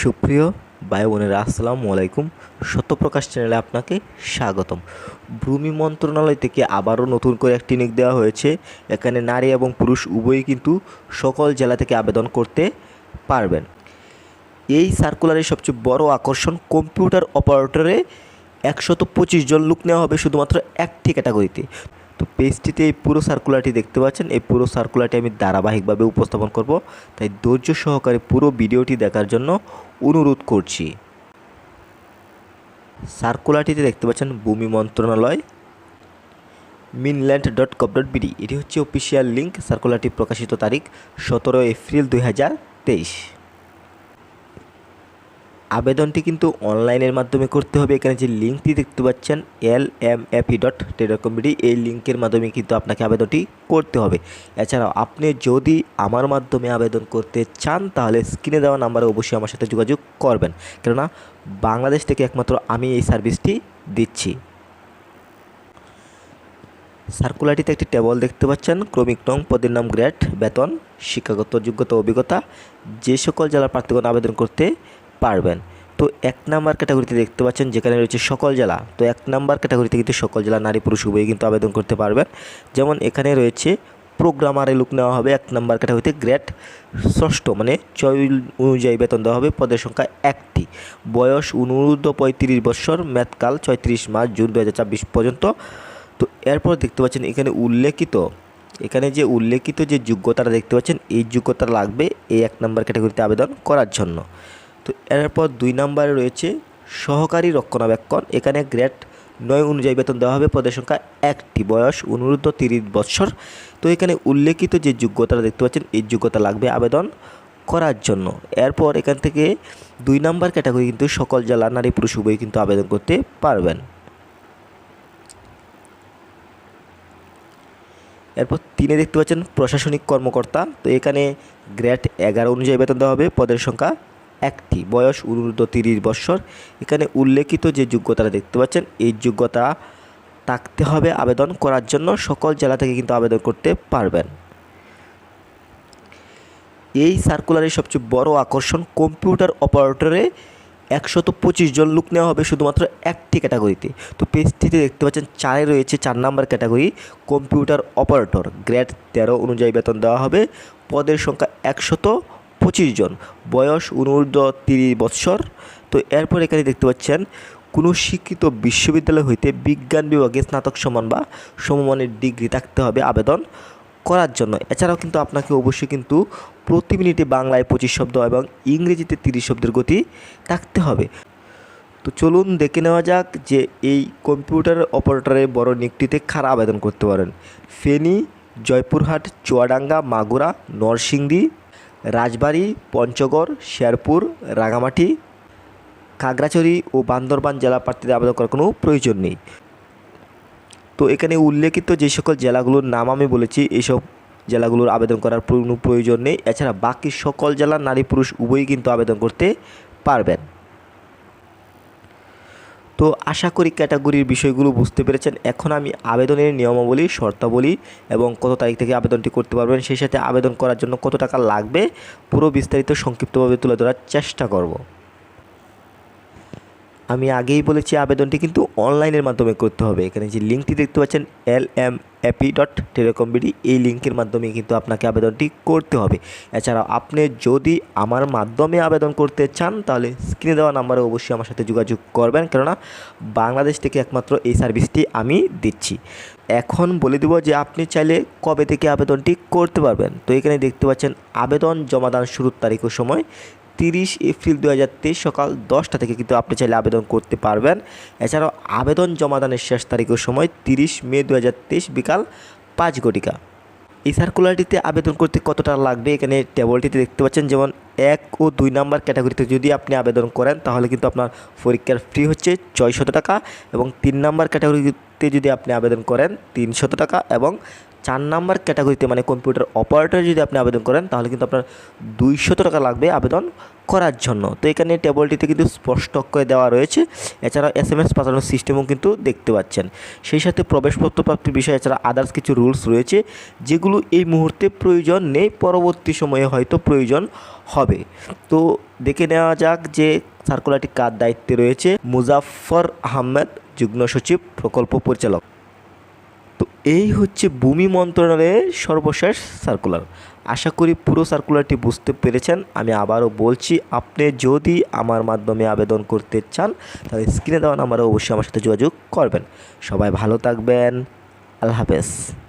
সুপ্রিয় ভাই বোনেরা, আসসালামু আলাইকুম। সত্যপ্রকাশ চ্যানেলে আপনাকে স্বাগতম। ভূমি মন্ত্রণালয় থেকে আবারও নতুন করে একটি নিয়োগ দেওয়া হয়েছে। এখানে নারী এবং পুরুষ উভয়ই কিন্তু সকল জেলা থেকে আবেদন করতে পারবেন। এই সার্কুলারের সবচেয়ে বড় আকর্ষণ কম্পিউটার অপারেটরে একশত পঁচিশ জন লোক নেওয়া হবে শুধুমাত্র একটি ক্যাটাগরিতে। তো পেজটিতে এই পুরো সার্কুলারটি দেখতে পাচ্ছেন। এই পুরো সার্কুলারটি আমি ধারাবাহিকভাবে উপস্থাপন করব। তাই ধৈর্য সহকারে পুরো ভিডিওটি দেখার জন্য অনুরোধ করছি। সার্কুলারটিতে দেখতে পাচ্ছেন ভূমি মন্ত্রণালয় minland dot gov dot BD এটি হচ্ছে অফিসিয়াল লিঙ্ক সার্কুলারটি প্রকাশিত তারিখ সতেরো এপ্রিল দুই হাজার তেইশ। আবেদনটি কিন্তু অনলাইনের মাধ্যমে করতে হবে। এখানে যে লিঙ্কটি দেখতে পাচ্ছেন L M AP dot telecom BD এই লিঙ্কের মাধ্যমে কিন্তু আপনাকে আবেদনটি করতে হবে। এছাড়াও আপনি যদি আমার মাধ্যমে আবেদন করতে চান, তাহলে স্ক্রিনে দেওয়া নাম্বারে অবশ্যই আমার সাথে যোগাযোগ করবেন। কেননা, বাংলাদেশ থেকে একমাত্র আমি এই সার্ভিসটি দিচ্ছি। সার্কুলারটিতে একটি টেবল দেখতে পাচ্ছেন, ক্রমিক নং, পদের নাম গ্রেড বেতন, শিক্ষাগত যোগ্যতা, অভিজ্ঞতা, যে সকল জেলার প্রার্থীগণ আবেদন করতে পারবেন। তো এক নাম্বার ক্যাটাগরিতে দেখতে পাচ্ছেন যেখানে রয়েছে সকল জেলা। তো এক নাম্বার ক্যাটাগরিতে কিন্তু সকল জেলা নারী পুরুষ উভয়ই কিন্তু আবেদন করতে পারবেন। যেমন এখানে রয়েছে প্রোগ্রামারে লুক নেওয়া হবে, এক নাম্বার ক্যাটাগরিতে গ্রেড ষষ্ঠ মানে ছয় অনুযায়ী বেতন দেওয়া হবে, পদের সংখ্যা একটি। বয়স অনুরুদ্ধ পঁয়ত্রিশ বছর ম্যাথকাল ছয়ত্রিশ মার্চ জুন দু পর্যন্ত। তো এরপর দেখতে পাচ্ছেন এখানে উল্লেখিত, এখানে যে উল্লেখিত যে যোগ্যতাটা দেখতে পাচ্ছেন, এই যোগ্যতা লাগবে এই এক নম্বর ক্যাটাগরিতে আবেদন করার জন্য। তো এরপর দুই নম্বরে রয়েছে সহকারী রক্ষণাবেক্ষণ। এখানে গ্রেড নয় অনুযায়ী বেতন দেওয়া হবে। পদের সংখ্যা একটি। বয়স অনুরুদ্ধ তিরিশ বৎসর তো এখানে উল্লেখিত যে যোগ্যতাটা দেখতে পাচ্ছেন, এই যোগ্যতা লাগবে আবেদন করার জন্য। এরপর এখান থেকে দুই নম্বর ক্যাটাগরি কিন্তু সকল জেলা, নারী, পুরুষ উভয়ই কিন্তু আবেদন করতে পারবেন। এরপর তিনে দেখতে পাচ্ছেন প্রশাসনিক কর্মকর্তা। তো এখানে গ্রেড এগারো অনুযায়ী বেতন দেওয়া হবে। পদের সংখ্যা একটি বয়স অনুরুদ্ধ তিরিশ বৎসর এখানে উল্লেখিত যে যোগ্যতাটা দেখতে পাচ্ছেন, এই যোগ্যতা থাকতে হবে আবেদন করার জন্য। সকল জেলা থেকে কিন্তু আবেদন করতে পারবেন। এই সার্কুলারের সবচেয়ে বড় আকর্ষণ কম্পিউটার অপারেটরে একশত পঁচিশ জন লোক নেওয়া হবে শুধুমাত্র একটি ক্যাটাগরিতে তো পেজটিতে দেখতে পাচ্ছেন, চারে রয়েছে চার number category computer operator grade তেরো অনুযায়ী বেতন দেওয়া হবে। পদের সংখ্যা একশত পঁচিশ জন। বয়স অনুর্ধ তিরিশ বৎসর। তো এরপর এখানে দেখতে পাচ্ছেন, কোনো শিক্ষিত বিশ্ববিদ্যালয় হইতে বিজ্ঞান বিভাগে স্নাতক সমান বা সমমানের ডিগ্রি থাকতে হবে আবেদন করার জন্য। এছাড়াও কিন্তু আপনাকে অবশ্যই কিন্তু প্রতি মিনিটে বাংলায় পঁচিশ শব্দ এবং ইংরেজিতে তিরিশ শব্দের গতি থাকতে হবে। তো চলুন দেখে নেওয়া যাক যে এই কম্পিউটার অপারেটরের বড় নিকটিতে কারা আবেদন করতে পারেন। ফেনী, জয়পুরহাট, চুয়াডাঙ্গা, মাগুরা, নরসিংদী রাজবাড়ী, পঞ্চগড়, শেরপুর, রাঙামাটি, খাগড়াছড়ি ও বান্দরবান জেলা প্রার্থীদের আবেদন করার কোনো প্রয়োজন নেই। তো এখানে উল্লেখিত যে সকল জেলাগুলোর নাম আমি বলেছি, এসব জেলাগুলোর আবেদন করার কোনো প্রয়োজন নেই। এছাড়া বাকি সকল জেলার নারী পুরুষ উভয়ই কিন্তু আবেদন করতে পারবেন। তো আশা করি ক্যাটাগরির বিষয়গুলো বুঝতে পেরেছেন। এখন আমি আবেদনের নিয়মাবলী, শর্তাবলী এবং কত তারিখ থেকে আবেদনটি করতে পারবেন, সেই সাথে আবেদন করার জন্য কত টাকা লাগবে, পুরো বিস্তারিত সংক্ষিপ্তভাবে তুলে ধরার চেষ্টা করব। আমি আগেই বলেছি, আবেদনটি কিন্তু অনলাইনের মাধ্যমে করতে হবে। এখানে যে লিঙ্কটি দেখতে পাচ্ছেন L M AP dot telecom BD এই লিঙ্কের মাধ্যমে কিন্তু আপনাকে আবেদনটি করতে হবে। এছাড়াও আপনি যদি আমার মাধ্যমে আবেদন করতে চান, তাহলে স্ক্রিনে দেওয়া নাম্বারে অবশ্যই আমার সাথে যোগাযোগ করবেন। কেননা বাংলাদেশ থেকে একমাত্র এই সার্ভিসটি আমি দিচ্ছি। এখন বলে দেব যে আপনি চাইলে কবে থেকে আবেদনটি করতে পারবেন। তো এখানে দেখতে পাচ্ছেন, আবেদন জমাদান শুরুর তারিখ ও সময় তিরিশ এপ্রিল দু হাজার তেইশ সকাল দশটা থেকে কিন্তু আপনি চাইলে আবেদন করতে পারবেন। এছাড়াও আবেদন জমাদানের শেষ তারিখের সময় তিরিশ মে দু হাজার তেইশ তেইশ পাঁচ গটিকা এই সার্কুলারটিতে আবেদন করতে কত টাকা লাগবে? এখানে টেবলটিতে দেখতে পাচ্ছেন, যেমন এক ও দুই নাম্বার ক্যাটাগরিতে যদি আপনি আবেদন করেন, তাহলে কিন্তু আপনার পরীক্ষার ফি হচ্ছে ছয়শত টাকা এবং তিন নাম্বার ক্যাটাগরিতে যদি আপনি আবেদন করেন, তিনশত টাকা এবং চার নাম্বার ক্যাটাগরিতে মানে কম্পিউটার অপারেটর যদি আপনি আবেদন করেন, তাহলে কিন্তু আপনার দুইশত টাকা লাগবে আবেদন করার জন্য। তো এখানে টেবলটিতে কিন্তু স্পষ্ট করে দেওয়া রয়েছে। এছাড়া এস এম এস পাঠানোর সিস্টেমও কিন্তু দেখতে পাচ্ছেন। সেই সাথে প্রবেশপত্র প্রাপ্তির বিষয়ে এছাড়া আদার্স কিছু রুলস রয়েছে, যেগুলো এই মুহূর্তে প্রয়োজন নেই, পরবর্তী সময়ে হয়তো প্রয়োজন হবে। তো দেখে নেওয়া যাক যে সার্কুলারটি কার দায়িত্বে রয়েছে। মুজাফফর আহমেদ, যুগ্ম সচিব, প্রকল্প পরিচালক। এই হচ্ছে ভূমি মন্ত্রণালয়ের সর্বশেষ সার্কুলার আশা করি পুরো সার্কুলারটি বুঝতে পেরেছেন। আমি আবারও বলছি, আপনি যদি আমার মাধ্যমে আবেদন করতে চান, তাহলে স্ক্রিনে দেওয়া নাম্বারে অবশ্যই আমার সাথে যোগাযোগ করবেন। সবাই ভালো থাকবেন। আল্লাহ হাফেজ।